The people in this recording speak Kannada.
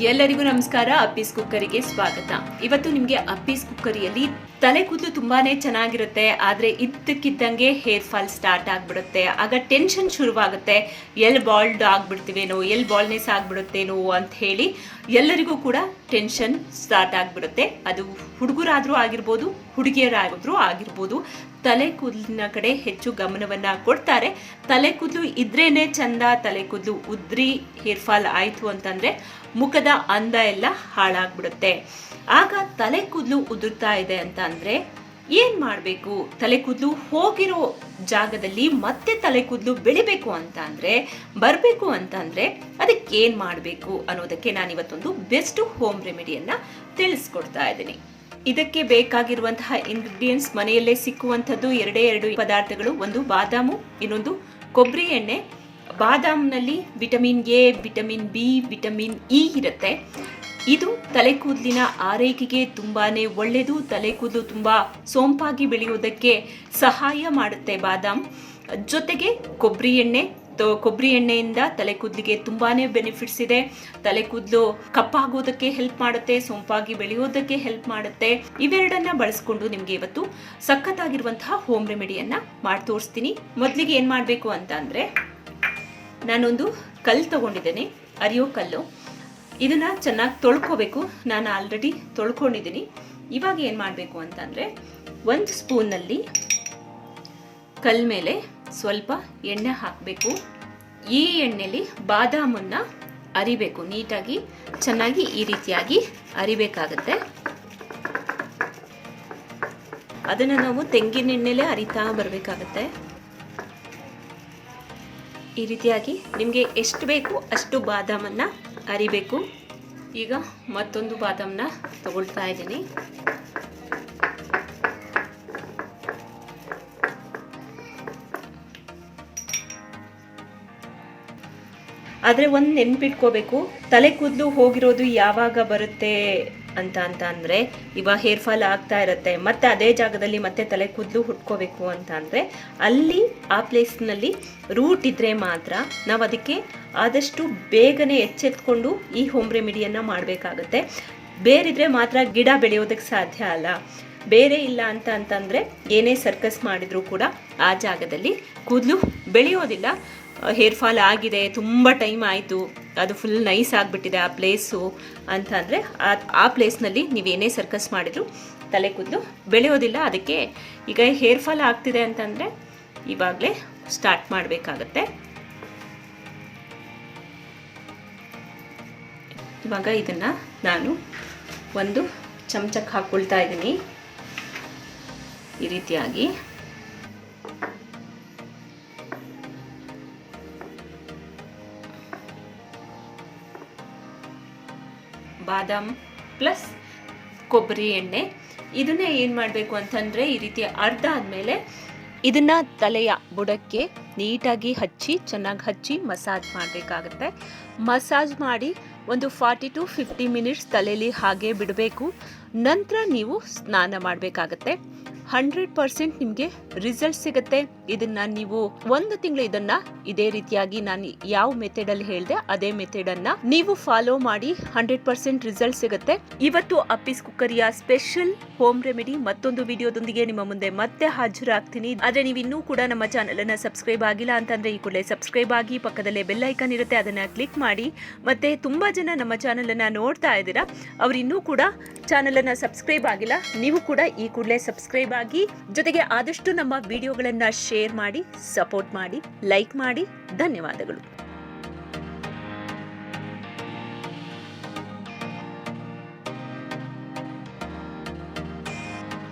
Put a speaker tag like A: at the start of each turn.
A: ಎಲ್ಲರಿಗೂ ನಮಸ್ಕಾರ. ಅಪ್ಪೀಸ್ ಕುಕ್ಕರಿಗೆ ಸ್ವಾಗತ. ಇವತ್ತು ನಿಮಗೆ ಅಪ್ಪೀಸ್ ಕುಕ್ಕರಿಯಲ್ಲಿ ತಲೆ ಕೂದಲು ತುಂಬಾನೇ ಚೆನ್ನಾಗಿರುತ್ತೆ, ಆದ್ರೆ ಇದ್ದಕ್ಕಿದ್ದಂಗೆ ಹೇರ್ ಫಾಲ್ ಸ್ಟಾರ್ಟ್ ಆಗಿಬಿಡುತ್ತೆ. ಆಗ ಟೆನ್ಷನ್ ಶುರುವಾಗುತ್ತೆ. ಎಲ್ ಬಾಲ್ಡ್ ಆಗ್ಬಿಡ್ತೀವೇನೋ, ಎಲ್ ಬಾಲ್ನೆಸ್ ಆಗ್ಬಿಡುತ್ತೇನೋ ಅಂತ ಹೇಳಿ ಎಲ್ಲರಿಗೂ ಕೂಡ ಟೆನ್ಷನ್ ಸ್ಟಾರ್ಟ್ ಆಗಿಬಿಡುತ್ತೆ. ಅದು ಹುಡುಗರಾದರೂ ಆಗಿರ್ಬೋದು, ಹುಡುಗಿಯರಾದ್ರೂ ಆಗಿರ್ಬೋದು, ತಲೆ ಕೂದಲಿನ ಕಡೆ ಹೆಚ್ಚು ಗಮನವನ್ನ ಕೊಡ್ತಾರೆ. ತಲೆ ಕೂದಲು ಇದ್ರೇನೆ ಚಂದ, ತಲೆ ಕೂದಲು ಉದ್ರಿ ಹೇರ್ ಫಾಲ್ ಆಯ್ತು ಅಂತಂದ್ರೆ ಮುಖದ ಅಂದ ಎಲ್ಲ ಹಾಳಾಗ್ಬಿಡುತ್ತೆ. ಆಗ ತಲೆ ಕೂದಲು ಉದುರ್ತಾ ಇದೆ ಅಂತ ಅಂದ್ರೆ ಏನ್ ಮಾಡ್ಬೇಕು? ತಲೆ ಕೂದಲು ಹೋಗಿರೋ ಜಾಗದಲ್ಲಿ ಮತ್ತೆ ತಲೆ ಕೂದಲು ಬೆಳಿಬೇಕು ಅಂತ ಅಂದ್ರೆ, ಬರಬೇಕು ಅಂತ ಅಂದ್ರೆ ಅದಕ್ಕೆ ಏನ್ ಮಾಡಬೇಕು ಅನ್ನೋದಕ್ಕೆ ನಾನು ಇವತ್ತೊಂದು ಬೆಸ್ಟ್ ಹೋಮ್ ರೆಮಿಡಿಯನ್ನ ತಿಳಿಸ್ಕೊಡ್ತಾ ಇದ್ದೀನಿ. ಇದಕ್ಕೆ ಬೇಕಾಗಿರುವಂತಹ ಇಂಗ್ರೀಡಿಯೆಂಟ್ಸ್ ಮನೆಯಲ್ಲೇ ಸಿಕ್ಕುವಂಥದ್ದು ಎರಡೇ ಎರಡು ಪದಾರ್ಥಗಳು, ಒಂದು ಬಾದಾಮು, ಇನ್ನೊಂದು ಕೊಬ್ಬರಿ ಎಣ್ಣೆ. ಬಾದಾಮ್ನಲ್ಲಿ vitamin A vitamin B vitamin E ಇರುತ್ತೆ. ಇದು ತಲೆ ಕೂದಲಿನ ಆರೈಕೆಗೆ ತುಂಬಾನೇ ಒಳ್ಳೆಯದು. ತಲೆ ಕೂದಲು ತುಂಬ ಸೋಂಪಾಗಿ ಬೆಳೆಯೋದಕ್ಕೆ ಸಹಾಯ ಮಾಡುತ್ತೆ ಬಾದಾಮ್. ಜೊತೆಗೆ ಕೊಬ್ಬರಿ ಎಣ್ಣೆ ಕೊಬ್ಬರಿ ಎಣ್ಣೆಯಿಂದ ತಲೆ ಕೂದಲಿಗೆ ತುಂಬಾನೇ ಬೆನಿಫಿಟ್ಸ್ ಇದೆ. ತಲೆ ಕೂದಲು ಕಪ್ಪಾಗೋದಕ್ಕೆ ಹೆಲ್ಪ್ ಮಾಡುತ್ತೆ, ಸೊಂಪಾಗಿ ಬೆಳೆಯೋದಕ್ಕೆ ಹೆಲ್ಪ್ ಮಾಡುತ್ತೆ. ಇವೆರಡನ್ನ ಬಳಸ್ಕೊಂಡು ನಿಮ್ಗೆ ಇವತ್ತು ಸಖತ್ತಾಗಿರುವಂತಹ ಹೋಮ್ ರೆಮಿಡಿಯನ್ನ ಮಾಡಿ ತೋರಿಸ್ತೀನಿ. ಮೊದಲಿಗೆ ಏನ್ ಮಾಡಬೇಕು ಅಂತ ಅಂದ್ರೆ, ನಾನೊಂದು ಕಲ್ಲು ತಗೊಂಡಿದ್ದೇನೆ. ಅರಿಯೋ ಕಲ್ಲು. ಇದನ್ನ ಚೆನ್ನಾಗಿ ತೊಳ್ಕೋಬೇಕು. ನಾನು ಆಲ್ರೆಡಿ ತೊಳ್ಕೊಂಡಿದ್ದೀನಿ ಇವಾಗ ಏನು ಮಾಡಬೇಕು ಅಂತಂದರೆ, ಒಂದು ಸ್ಪೂನಲ್ಲಿ ಕಲ್ ಮೇಲೆ ಸ್ವಲ್ಪ ಎಣ್ಣೆ ಹಾಕಬೇಕು. ಈ ಎಣ್ಣೆಲಿ ಬಾದಾಮನ್ನ ಅರಿಬೇಕು. ನೀಟಾಗಿ, ಚೆನ್ನಾಗಿ ಈ ರೀತಿಯಾಗಿ ಅರಿಬೇಕಾಗತ್ತೆ. ಅದನ್ನು ನಾವು ತೆಂಗಿನ ಎಣ್ಣೆಲೇ ಅರಿತಾ ಬರಬೇಕಾಗತ್ತೆ. ಈ ರೀತಿಯಾಗಿ ನಿಮಗೆ ಎಷ್ಟು ಬೇಕು ಅಷ್ಟು ಬಾದಾಮನ್ನ ಅರಿಬೇಕು. ಈಗ ಮತ್ತೊಂದು ಬಾದಾಮನ್ನ ತಗೊಳ್ತಾ ಇದ್ದೀನಿ. ಆದರೆ ಒಂದು ನೆನ್ಪಿಟ್ಕೋಬೇಕು. ತಲೆ ಕೂದಲು ಹೋಗಿರೋದು ಯಾವಾಗ ಬರುತ್ತೆ ಅಂತ ಅಂತ ಅಂದರೆ ಇವಾಗ ಹೇರ್ ಫಾಲ್ ಆಗ್ತಾ ಇರುತ್ತೆ, ಮತ್ತೆ ಅದೇ ಜಾಗದಲ್ಲಿ ಮತ್ತೆ ತಲೆ ಕೂದಲು ಹುಟ್ಕೋಬೇಕು ಅಂತ ಅಂದರೆ, ಅಲ್ಲಿ ಆ ಪ್ಲೇಸ್ನಲ್ಲಿ ರೂಟ್ ಇದ್ದರೆ ಮಾತ್ರ ನಾವು ಅದಕ್ಕೆ ಆದಷ್ಟು ಬೇಗನೆ ಎಚ್ಚೆತ್ಕೊಂಡು ಈ ಹೋಮ್ ರೆಮಿಡಿಯನ್ನು ಮಾಡಬೇಕಾಗುತ್ತೆ. ಬೇರಿದ್ರೆ ಮಾತ್ರ ಗಿಡ ಬೆಳೆಯೋದಕ್ಕೆ ಸಾಧ್ಯ ಅಲ್ಲ. ಬೇರೆ ಇಲ್ಲ ಅಂತ ಅಂತಂದರೆ ಏನೇ ಸರ್ಕಸ್ ಮಾಡಿದರೂ ಕೂಡ ಆ ಜಾಗದಲ್ಲಿ ಕೂದಲು ಬೆಳೆಯೋದಿಲ್ಲ. ಹೇರ್ ಫಾಲ್ ಆಗಿದೆ, ತುಂಬ ಟೈಮ್ ಆಯಿತು. ಅದು ಫುಲ್ ನೈಸ್ ಆಗಿಬಿಟ್ಟಿದೆ ಆ ಪ್ಲೇಸು ಅಂತಂದರೆ ಆ ಪ್ಲೇಸ್ನಲ್ಲಿ ನೀವೇನೇ ಸರ್ಕಸ್ ಮಾಡಿದ್ರು ತಲೆ ಕೂದಲು ಬೆಳೆಯೋದಿಲ್ಲ. ಅದಕ್ಕೆ ಈಗ ಹೇರ್ ಫಾಲ್ ಆಗ್ತಿದೆ ಅಂತಂದರೆ ಇವಾಗಲೇ ಸ್ಟಾರ್ಟ್ ಮಾಡಬೇಕಾಗತ್ತೆ. ಇವಾಗ ಇದನ್ನು ನಾನು ಒಂದು ಚಮಚಕ್ಕೆ ಹಾಕ್ಕೊಳ್ತಾ ಇದ್ದೀನಿ. ಈ ರೀತಿಯಾಗಿ. ಬಾದಾಮ್ ಪ್ಲಸ್ ಕೊಬ್ಬರಿ ಎಣ್ಣೆ. ಇದನ್ನೇ ಏನು ಮಾಡಬೇಕು ಅಂತಂದರೆ ಈ ರೀತಿ ಅರ್ಧ ಆದಮೇಲೆ ಇದನ್ನ ತಲೆಯ ಬುಡಕ್ಕೆ ನೀಟಾಗಿ ಹಚ್ಚಿ, ಚೆನ್ನಾಗಿ ಹಚ್ಚಿ ಮಸಾಜ್ ಮಾಡಬೇಕಾಗತ್ತೆ. ಮಸಾಜ್ ಮಾಡಿ ಒಂದು ಫಾರ್ಟಿ ಟು ಫಿಫ್ಟಿ ಮಿನಿಟ್ಸ್ ತಲೆಯಲ್ಲಿ ಹಾಗೆ ಬಿಡಬೇಕು. ನಂತರ ನೀವು ಸ್ನಾನ ಮಾಡಬೇಕಾಗತ್ತೆ. ಹಂಡ್ರೆಡ್ ಪರ್ಸೆಂಟ್ ನಿಮಗೆ ರಿಸಲ್ಟ್ ಸಿಗುತ್ತೆ. ಇದನ್ನ ನೀವು ಒಂದು ತಿಂಗಳು ಇದನ್ನ ಇದೇ ರೀತಿಯಾಗಿ ನಾನು ಯಾವ ಮೆಥಡ್ ಅಲ್ಲಿ ಹೇಳಿದೆ ಅದೇ ಮೆಥಡ್ ಅನ್ನ ನೀವು ಫಾಲೋ ಮಾಡಿ ಹಂಡ್ರೆಡ್ ಪರ್ಸೆಂಟ್ ರಿಸಲ್ಟ್ ಸಿಗುತ್ತೆ. ಇವತ್ತು ಅಪ್ಪಿಸ್ ಕುಕ್ಕರಿಯ ಸ್ಪೆಷಲ್ ಹೋಮ್ ರೆಮಿಡಿ ಮತ್ತೊಂದು ವಿಡಿಯೋದೊಂದಿಗೆ ನಿಮ್ಮ ಮುಂದೆ ಮತ್ತೆ ಹಾಜರಾಗ್ತೀನಿ. ಆದ್ರೆ ನೀವು ಇನ್ನೂ ಕೂಡ ನಮ್ಮ ಚಾನೆಲ್ ಅನ್ನ ಸಬ್ಸ್ಕ್ರೈಬ್ ಆಗಿಲ್ಲ ಅಂತಂದ್ರೆ ಈ ಕೂಡಲೇ ಸಬ್ಸ್ಕ್ರೈಬ್ ಆಗಿ ಪಕ್ಕದಲ್ಲೇ ಬೆಲ್ ಐಕಾನ್ ಇರುತ್ತೆ, ಅದನ್ನ ಕ್ಲಿಕ್ ಮಾಡಿ. ಮತ್ತೆ ತುಂಬಾ ಜನ ನಮ್ಮ ಚಾನೆಲ್ ಅನ್ನ ನೋಡ್ತಾ ಇದ್ದೀರಾ, ಅವ್ರು ಇನ್ನೂ ಕೂಡ ಚಾನೆಲ್ ಅನ್ನ ಸಬ್ಸ್ಕ್ರೈಬ್ ಆಗಿಲ್ಲ, ನೀವು ಕೂಡ ಈ ಕೂಡಲೇ ಜೊತೆಗೆ ಆದಷ್ಟು ನಮ್ಮ ವಿಡಿಯೋಗಳನ್ನು ಶೇರ್ ಮಾಡಿ ಸಪೋರ್ಟ್ ಮಾಡಿ ಲೈಕ್ ಮಾಡಿ. ಧನ್ಯವಾದಗಳು.